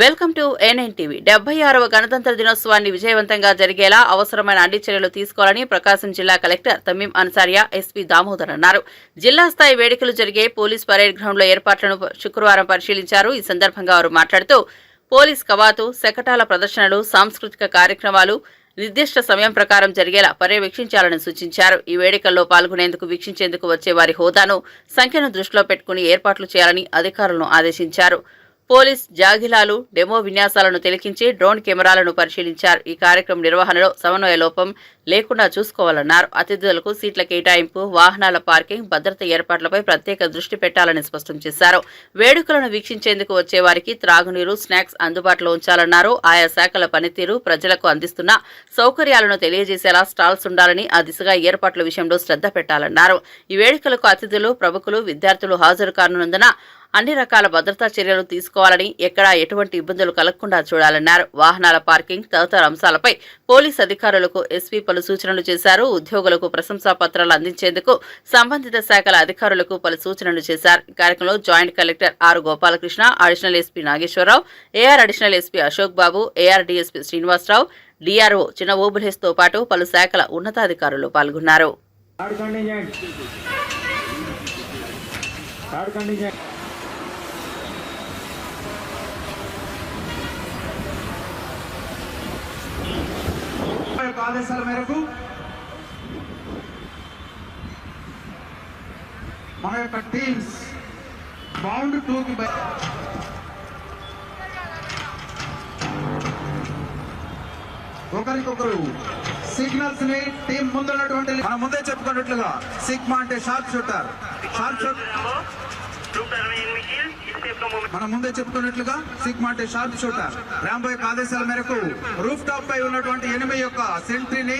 Welcome to A9 TV. డెబ్బై ఆరవ గణతంత్ర దినోత్సవాన్ని విజయవంతంగా జరిగేలా అవసరమైన అన్ని చర్యలు తీసుకోవాలని ప్రకాశం జిల్లా collector Tamim Ansariya S P Damodar అన్నారు. జిల్లా స్థాయి వేడుకలు జరిగే పోలీస్ పరేడ్ గ్రౌండ్లో ఏర్పాట్లను శుక్రవారం పరిశీలించారు. ఈ సందర్భంగా వారు మాట్లాడుతూ పోలీస్ కవాతు శకటాల ప్రదర్శనలు సాంస్కృతిక కార్యక్రమాలు నిర్దిష్ట సమయం ప్రకారం జరిగేలా పర్యవేక్షించాలని సూచించారు. ఈ వేడుకల్లో పాల్గొనేందుకు వీక్షించేందుకు వచ్చే వారి హోదాను సంఖ్యను దృష్టిలో పెట్టుకుని ఏర్పాట్లు చేయాలని అధికారులను ఆదేశించారు. పోలీస్ జాగిలాలు డెమో విన్యాసాలను తిలకించి డ్రోన్ కెమెరాలను పరిశీలించారు. ఈ కార్యక్రమం నిర్వహణలో సమన్వయ లోపం లేకుండా చూసుకోవాలన్నారు. అతిథులకు సీట్ల కేటాయింపు వాహనాల పార్కింగ్ భద్రత ఏర్పాట్లపై ప్రత్యేక దృష్టి పెట్టాలని స్పష్టం చేశారు. వేడుకలను వీక్షించేందుకు వచ్చే వారికి త్రాగునీరు స్నాక్స్ అందుబాటులో ఉంచాలన్నారు. ఆయా శాఖల పనితీరు ప్రజలకు అందిస్తున్న సౌకర్యాలను తెలియజేసేలా స్టాల్స్ ఉండాలని ఆ దిశగా ఏర్పాట్ల విషయంలో శ్రద్ధ పెట్టాలన్నారు. ఈ వేడుకలకు అతిథులు ప్రముఖులు విద్యార్థులు హాజరు కానున్నందున అన్ని రకాల భద్రతా చర్యలు తీసుకోవాలని ఎక్కడా ఎటువంటి ఇబ్బందులు కలగకుండా చూడాలన్నారు. వాహనాల పార్కింగ్ తదితర అంశాలపై పోలీస్ అధికారులకు ఎస్పీ పలు సూచనలు చేశారు. ఉద్యోగులకు ప్రశంసా పత్రాలు అందించేందుకు సంబంధిత శాఖల అధికారులకు పలు సూచనలు చేశారు. కార్యక్రమంలో joint collector R Gopalakrishna additional S P Nageswararao A R additional S P Ashok Babu A R D S P Srinivasarao D R O Chinna ఓబులేస్తో పాటు పలు శాఖల ఉన్నతాధికారులు పాల్గొన్నారు. యొక్క ఆదేశాల మేరకు మన యొక్క టీమ్స్ బౌండ్ టూకి బయ ఒకరికొకరు సిగ్నల్స్ని టీం ముందున్నటువంటి మనం ముందే చెప్పుకున్నట్లుగా సిగ్మా అంటే షార్ప్ షూటర్. షార్ప్ షూటర్ మనం ముందే చెప్పుకున్నట్లుగా సిక్ అంటే షార్ప్ షూటర్. రాంబో ఆదేశాల మేరకు రూఫ్ టాప్ పై ఉన్నటువంటి ఎనిమిది యొక్క సెంట్రీని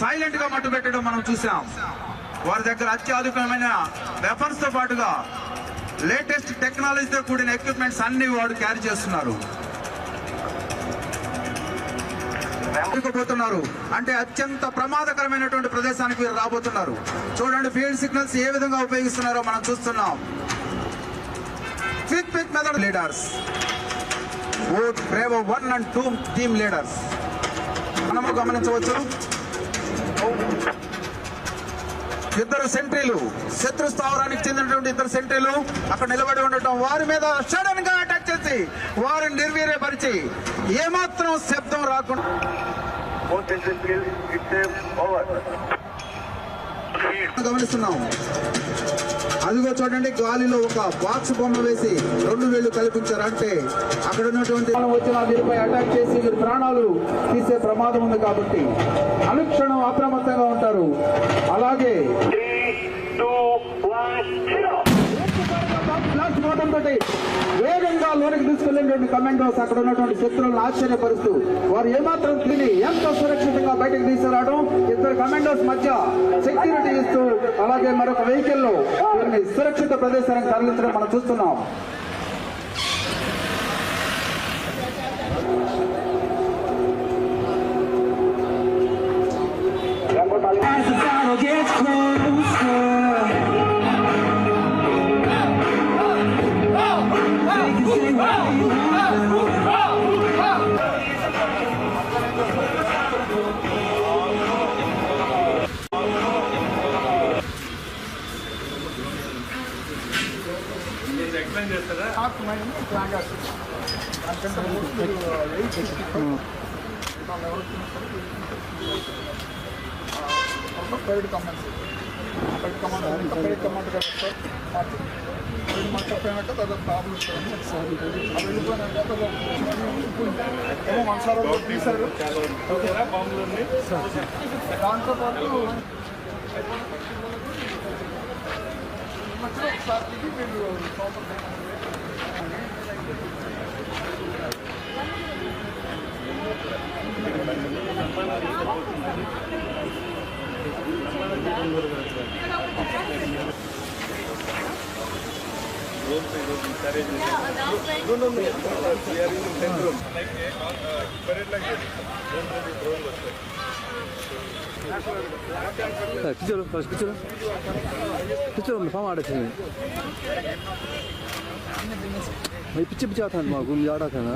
సైలెంట్గా మట్టు పెట్టడం మనం చూసాం వారి దగ్గర అత్యాధునికమైన వెపన్స్తో పాటుగా లేటెస్ట్ టెక్నాలజీతో కూడిన ఎక్విప్మెంట్స్ అన్ని వాడు క్యారీ చేస్తున్నారు. పోతున్నారు అంటే అత్యంత ప్రమాదకరమైనటువంటి ప్రదేశానికి వీరు రాబోతున్నారు. చూడండి ఫీల్డ్ సిగ్నల్స్ ఏ విధంగా ఉపయోగిస్తున్నారో మనం చూస్తున్నాం. Quick quick method leaders oat brave one and two team leaders మనము గమనించవచ్చు. ఇద్దరు సెంట్రీలు శత్రు స్థావరానికి చెందినటువంటి ఇద్దరు సెంట్రీలు అక్కడ నిలబడి ఉండటం వారి మీద సడన్గా అటాక్ చేసి వారిని నిర్వీర్యపరిచి ఏమాత్రం శబ్దం రాకుండా Both. గమనిస్తున్నాం అదిగో చూడండి గాలిలో ఒక బాక్స్ బొమ్మ వేసి రెండు వేలు కల్పించారు అంటే అక్కడ ఉన్నటువంటి వచ్చిన వీరిపై అటాక్ చేసి వీరి ప్రాణాలు తీసే ప్రమాదం ఉంది కాబట్టి అనుక్షణం అప్రమత్తంగా ఉంటారు. అలాగే వేగంగా లోనికి కమాండోస్ అక్కడ ఉన్నటువంటి శత్రువులను ఆశ్చర్యపరుస్తూ వారు ఏమాత్రం తిని ఎంతో సురక్షితంగా బయటకు తీసుకురావడం? ఇద్దరు కమాండోస్ మధ్య సెక్యూరిటీ ఇస్తూ అలాగే మరొక వెహికల్లో వీరిని సురక్షిత ప్రదేశానికి తరలించడం మనం చూస్తున్నాం. ప్రైవేట్ కమాండ్ పైడ్ కమాండ్ పైడ్ కమాండ్ కదా సార్ పైడ్ మాట్లాడిపోయినాక తర్వాత ప్రాబ్లం వస్తుంది అది వెళ్ళిపోయినాక ఏమో మనసారాలు తీశారు దాంతో పాటు No, no, no. We are in the bedroom. Like, uh, buried like this. Don't let it drone go. 자, 기절로, 다시 기절로. 기절로 한번 방어 아래 치는. भाई पीछे पीछे आता था घूम जा रहा था ना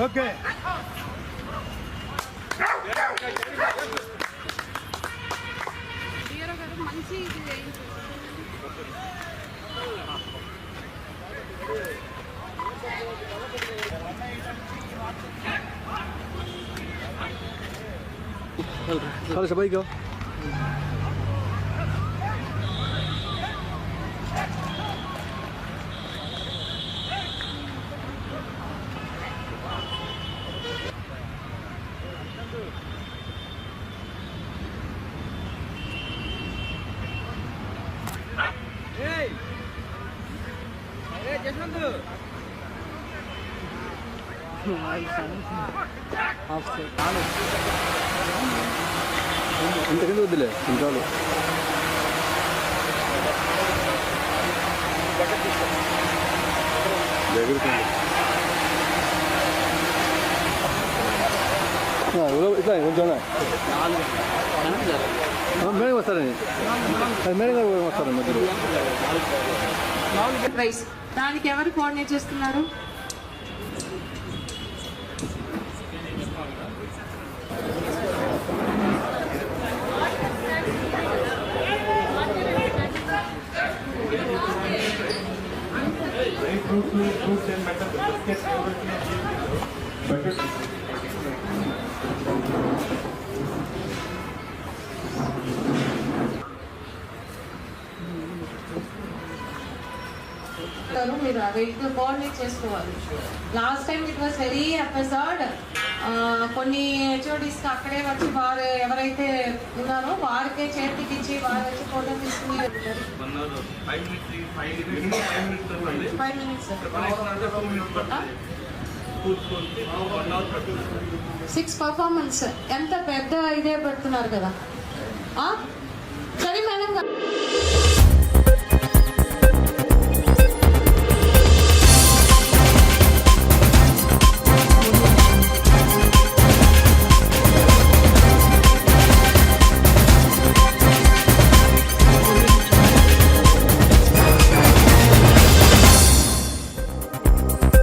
Okay. మంచి ఇది Thôi sẽ. ఇంతకంటే వద్దులే ఇంకాలు ఇట్లా కొంచెం మేడం వస్తారండి మేడం గారు వస్తారండి మధ్యలో రైస్ దానికి ఎవరు కోఆర్డినేట్ చేస్తున్నారు చెప్తారు, మీరు అవి కోఆర్డినేట్ చేసుకోవాలి. Last time it was very episode కొన్ని హెచ్ఓడిస్ అక్కడే వచ్చి వారు ఎవరైతే ఉన్నారో వారికే చేతికి ఇచ్చి వారు వచ్చి ఫోటో తీసుకుని వెళ్తారు. ఫైవ్ మినిట్స్ సిక్స్ పర్ఫార్మెన్స్ ఎంత పెద్ద ఇదే పెడుతున్నారు కదా? సరే మేడం గారు.